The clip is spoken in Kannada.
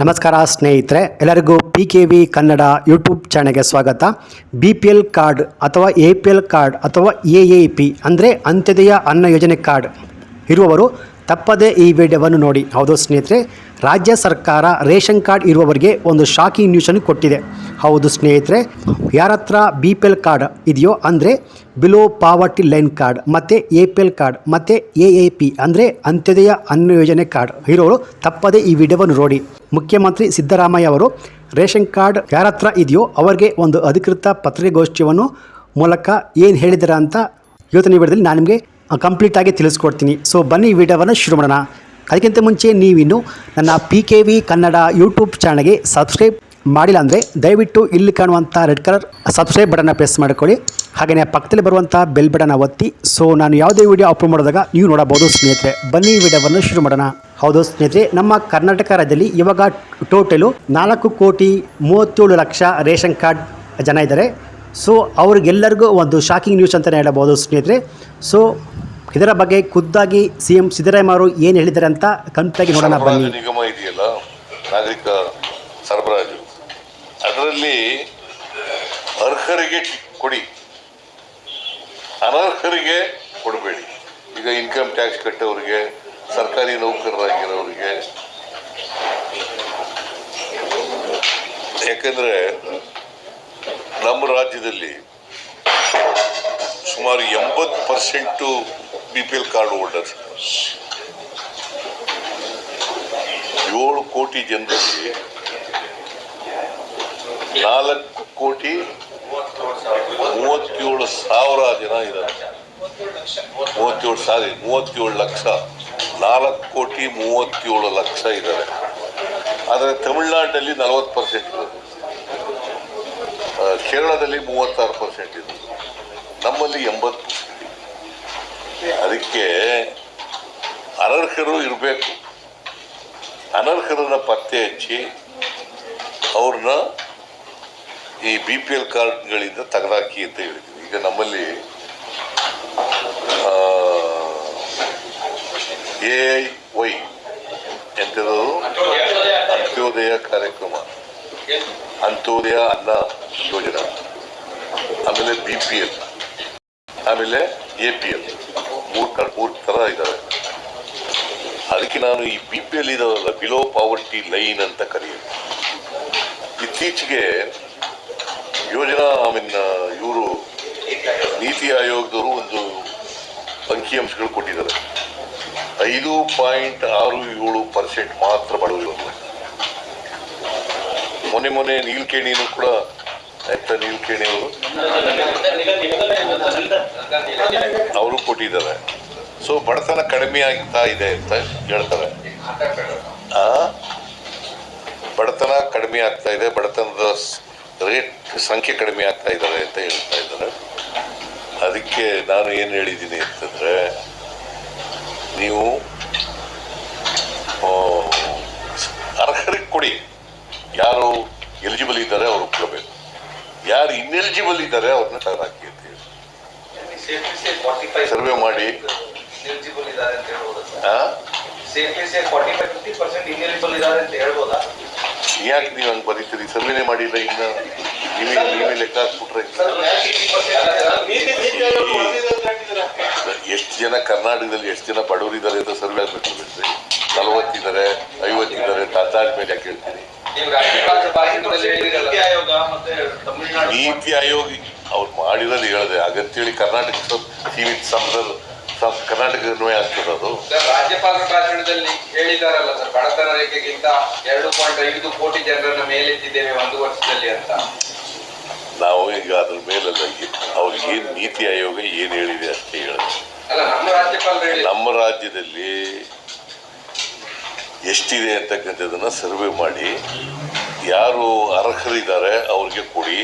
ನಮಸ್ಕಾರ ಸ್ನೇಹಿತರೆ, ಎಲ್ಲರಿಗೂ P K V Kannada YouTube ಚಾನೆಲ್ಗೆ ಸ್ವಾಗತ. ಬಿ ಪಿ ಎಲ್ ಕಾರ್ಡ್ ಅಥವಾ ಎ ಪಿ ಎಲ್ ಕಾರ್ಡ್ ಅಥವಾ ಎ ಎ ಪಿ ಅಂದರೆ ಅಂತ್ಯೋದಯ ಅನ್ನ ಯೋಜನೆ ಕಾರ್ಡ್ ಇರುವವರು ತಪ್ಪದೇ ಈ ವಿಡಿಯೋವನ್ನು ನೋಡಿ. ಹೌದು ಸ್ನೇಹಿತರೆ, ರಾಜ್ಯ ಸರ್ಕಾರ ರೇಷನ್ ಕಾರ್ಡ್ ಇರುವವರಿಗೆ ಒಂದು ಶಾಕಿಂಗ್ ನ್ಯೂಸನ್ನು ಕೊಟ್ಟಿದೆ. ಹೌದು ಸ್ನೇಹಿತರೆ ಯಾರ ಹತ್ರ ಬಿ ಪಿ ಎಲ್ ಕಾರ್ಡ್ ಇದೆಯೋ ಅಂದರೆ ಬಿಲೋ ಪಾವರ್ಟಿ ಲೈನ್ ಕಾರ್ಡ್ ಮತ್ತು ಎ ಪಿ ಎಲ್ ಕಾರ್ಡ್ ಮತ್ತು ಎ ಎ ಪಿ ಅಂದರೆ ಅಂತ್ಯೋದಯ ಅನ್ನ ಯೋಜನೆ ಕಾರ್ಡ್ ಇರೋರು ತಪ್ಪದೇ ಈ ವಿಡಿಯೋವನ್ನು ನೋಡಿ. ಮುಖ್ಯಮಂತ್ರಿ ಸಿದ್ದರಾಮಯ್ಯ ಅವರು, ರೇಷನ್ ಕಾರ್ಡ್ ಯಾರ ಹತ್ರ ಇದೆಯೋ ಅವರಿಗೆ ಒಂದು ಅಧಿಕೃತ ಪತ್ರಿಕಾಗೋಷ್ಠಿಯನ್ನು ಮೂಲಕ ಏನು ಹೇಳಿದ್ದಾರೆ ಅಂತ ಇವತ್ತಿನ ವಿಡಿಯೋದಲ್ಲಿ ನಾನು ನಿಮಗೆ ಕಂಪ್ಲೀಟಾಗಿ ತಿಳಿಸ್ಕೊಡ್ತೀನಿ. ಸೊ ಬನ್ನಿ ಈ ವಿಡಿಯೋವನ್ನು ಶುರು ಮಾಡೋಣ. ಅದಕ್ಕಿಂತ ಮುಂಚೆ ನೀವಿನ್ನು ನನ್ನ P K V Kannada YouTube ಚಾನಲ್ಗೆ ಸಬ್ಸ್ಕ್ರೈಬ್ ಮಾಡಿಲ್ಲ ಅಂದರೆ ದಯವಿಟ್ಟು ಇಲ್ಲಿ ಕಾಣುವಂಥ ರೆಡ್ ಕಲರ್ ಸಬ್ಸ್ಕ್ರೈಬ್ ಬಟನ್ನ ಪ್ರೆಸ್ ಮಾಡಿಕೊಳ್ಳಿ. ಹಾಗೆಯೇ ಪಕ್ಕದಲ್ಲಿ ಬರುವಂಥ ಬೆಲ್ ಬಟನ್ನ ಒತ್ತಿ. ಸೊ ನಾನು ಯಾವುದೇ ವಿಡಿಯೋ ಅಪ್ಲೋಡ್ ಮಾಡಿದಾಗ ನೀವು ನೋಡಬಹುದು ಸ್ನೇಹಿತರೆ. ಬನ್ನಿ ವಿಡಿಯೋವನ್ನು ಶುರು ಮಾಡೋಣ. ಹೌದು ಸ್ನೇಹಿತರೆ, ನಮ್ಮ ಕರ್ನಾಟಕ ರಾಜ್ಯದಲ್ಲಿ ಇವಾಗ ಟೋಟಲು ನಾಲ್ಕು ಕೋಟಿ ಮೂವತ್ತೇಳು ಲಕ್ಷ ರೇಷನ್ ಕಾರ್ಡ್ ಜನ ಇದ್ದಾರೆ. ಸೊ ಅವ್ರಿಗೆಲ್ಲರಿಗೂ ಒಂದು ಶಾಕಿಂಗ್ ನ್ಯೂಸ್ ಅಂತಲೇ ಹೇಳಬಹುದು ಸ್ನೇಹಿತರೆ. ಸೊ ಇದರ ಬಗ್ಗೆ ಖುದ್ದಾಗಿ ಸಿ ಎಂ ಸಿದ್ದರಾಮಯ್ಯ ಅವರು ಏನು ಹೇಳಿದ್ದಾರೆ ಅಂತ ಕಂಪ್ಲೀಟಾಗಿ ನೋಡೋಣ, ಬನ್ನಿ. ನಾಗರಿಕ ಅದರಲ್ಲಿ ಅರ್ಹರಿಗೆ ಕೊಡಿ. ಅನರ್ಹರಿಗೆ ಕೊಡಬೇಡಿ. ಈಗ ಇನ್ಕಮ್ ಟ್ಯಾಕ್ಸ್ ಕಟ್ಟೋರಿಗೆ, ಸರ್ಕಾರಿ ನೌಕರರಾಗಿರೋರಿಗೆ. ಯಾಕಂದ್ರೆ ನಮ್ಮ ರಾಜ್ಯದಲ್ಲಿ ಸುಮಾರು ಎಂಬತ್ತು percent B P L card holders ಏಳು ಕೋಟಿ ಜನರಲ್ಲಿ ನಾಲ್ಕು ಕೋಟಿ ಮೂವತ್ತೇಳು ಸಾವಿರ ಜನ ಇದ್ದಾರೆ. ಮೂವತ್ತೇಳು ಸಾರಿ ಮೂವತ್ತೇಳು ಲಕ್ಷ. ನಾಲ್ಕು ಕೋಟಿ ಮೂವತ್ತೇಳು ಲಕ್ಷ ಇದ್ದಾರೆ. ಆದರೆ ತಮಿಳುನಾಡಲ್ಲಿ ನಲವತ್ತು ಪರ್ಸೆಂಟ್ ಇರೋದು ಕೇರಳದಲ್ಲಿ ಮೂವತ್ತಾರು ಪರ್ಸೆಂಟ್ ಇದೆ. ನಮ್ಮಲ್ಲಿ ಎಂಬತ್ತು ಅದಕ್ಕೆ ಅನರ್ಹರು ಇರಬೇಕು. ಅನರ್ಹರನ್ನ ಪತ್ತೆ ಹಚ್ಚಿ ಅವ್ರನ್ನ ಈ ಬಿ ಪಿ ಎಲ್ ಕಾರ್ಡ್ಗಳಿಂದ ತೆಗೆದಾಕಿ ಅಂತ ಹೇಳಿದ್ವಿ ಈಗ ನಮ್ಮಲ್ಲಿ ಎ ಐ ವೈ ಎಂಥದ್ದು ಅಂತ್ಯೋದಯ ಕಾರ್ಯಕ್ರಮ. ಅಂತ್ಯೋದಯ ಅನ್ನ ಯೋಜನಾ. ಆಮೇಲೆ ಬಿ ಪಿ ಎಲ್ ಆಮೇಲೆ ಎ ಪಿ ಎಲ್. ಮೂರು ಕಾರ್ಡ್ ಮೂರು ಥರ ಇದ್ದಾವೆ ಅದಕ್ಕೆ ನಾನು ಈ ಬಿ ಪಿ ಎಲ್ ಇದಾವಲ್ಲ ಬಿಲೋ ಪಾವರ್ಟಿ ಲೈನ್ ಅಂತ ಕರೆಯೋದು. ಇತ್ತೀಚೆಗೆ ಯೋಜನಾ ಐ ಮೀನ್ ಇವರು ನೀತಿ ಆಯೋಗದವರು ಒಂದು ಅಂಕಿಅಂಶಗಳು ಕೊಟ್ಟಿದ್ದಾರೆ. ಐದು ಪಾಯಿಂಟ್ ಆರು ಏಳು ಪರ್ಸೆಂಟ್ ಮಾತ್ರ ಬಡವರು ಮೊನ್ನೆ ಮೊನ್ನೆ ನೀಲ್ಕೇಣಿನೂ ಕೂಡ ಆಯ್ತಾ ನೀಲ್ಕೇಣಿ ಅವರು ಅವರು ಕೊಟ್ಟಿದ್ದಾರೆ. ಸೊ ಬಡತನ ಕಡಿಮೆ ಆಗ್ತಾ ಇದೆ ಅಂತ ಹೇಳ್ತಾರೆ. ಬಡತನ ಕಡಿಮೆ ಆಗ್ತಾ ಇದೆ, ಬಡತನದ ರೇಟ್ ಸಂಖ್ಯೆ ಕಡಿಮೆ ಆಗ್ತಾ ಇದ್ದಾರೆ ಅಂತ ಹೇಳ್ತಾ ಇದ್ದಾರೆ. ಅದಕ್ಕೆ ನಾನು ಏನು ಹೇಳಿದ್ದೀನಿ ಅಂತಂದ್ರೆ, ನೀವು ಅರ್ಹರಿಗೆ ಕೊಡಿ. ಯಾರು ಎಲಿಜಿಬಲ್ ಇದ್ದಾರೆ ಅವ್ರು ಕೊಡಬೇಕು ಯಾರು ಇನ್ಎಲಿಜಿಬಲ್ ಇದ್ದಾರೆ ಅವ್ರನ್ನ ತೆಗೆದಾಕಿ ಅಂತ ಹೇಳಿ. ಸರ್ವೆ ಮಾಡಿ. ಯಾಕೆ ನೀವು ಹಂಗೆ ಬರೀತೀರಿ? ಸರ್ವೆನೇ ಮಾಡಿಲ್ಲ ಇನ್ನು. ಲೆಕ್ಕ ಎಷ್ಟು ಜನ ಕರ್ನಾಟಕದಲ್ಲಿ ಎಷ್ಟು ಜನ ಬಡವರಿದ್ದಾರೆ ಅಂತ ಸರ್ವೆ ಆಗ್ಬೇಕು ನಲವತ್ತಿದ್ದಾರೆ, ಐವತ್ತಿದ್ದಾರೆ ರಾಜ್ಯಪಾಲ ಭಾಷಣದಲ್ಲಿ ಹೇಳಿದ್ರಲ್ಲ ನೀತಿ ಆಯೋಗ ಅವ್ರು ಮಾಡಿರೋದು ಹೇಳಿದೆ. ಹಾಗಂತೇಳಿ ಕರ್ನಾಟಕ ಸೀಮಿತ ಸಂ- ಕರ್ನಾಟಕದನ್ವಯ ಆಗ್ತದೆ ಅದು. ರಾಜ್ಯಪಾಲರ ಭಾಷಣದಲ್ಲಿ ಹೇಳಿದಾರಲ್ಲ ಸರ್, ಬಡತನ ರೇಖೆಗಿಂತ ಎರಡು ಪಾಯಿಂಟ್ ಐದು ಕೋಟಿ ಜನರನ್ನ ಮೇಲೆತ್ತಿದ್ದೇವೆ ಒಂದು ವರ್ಷದಲ್ಲಿ ಅಂತ. ನಾವು ಈಗ ಅದ್ರ ಮೇಲೆ ಅವ್ರಿಗೆ ಏನು ನೀತಿ ಆಯೋಗ ಏನು ಹೇಳಿದೆ ಅಂತ ಹೇಳಿದೆ. ನಮ್ಮ ರಾಜ್ಯದಲ್ಲಿ ಎಷ್ಟಿದೆ ಅಂತಕ್ಕಂಥದ್ದನ್ನ ಸರ್ವೆ ಮಾಡಿ ಯಾರು ಅರ್ಹರಿದ್ದಾರೆ ಅವ್ರಿಗೆ ಕೊಡಿ.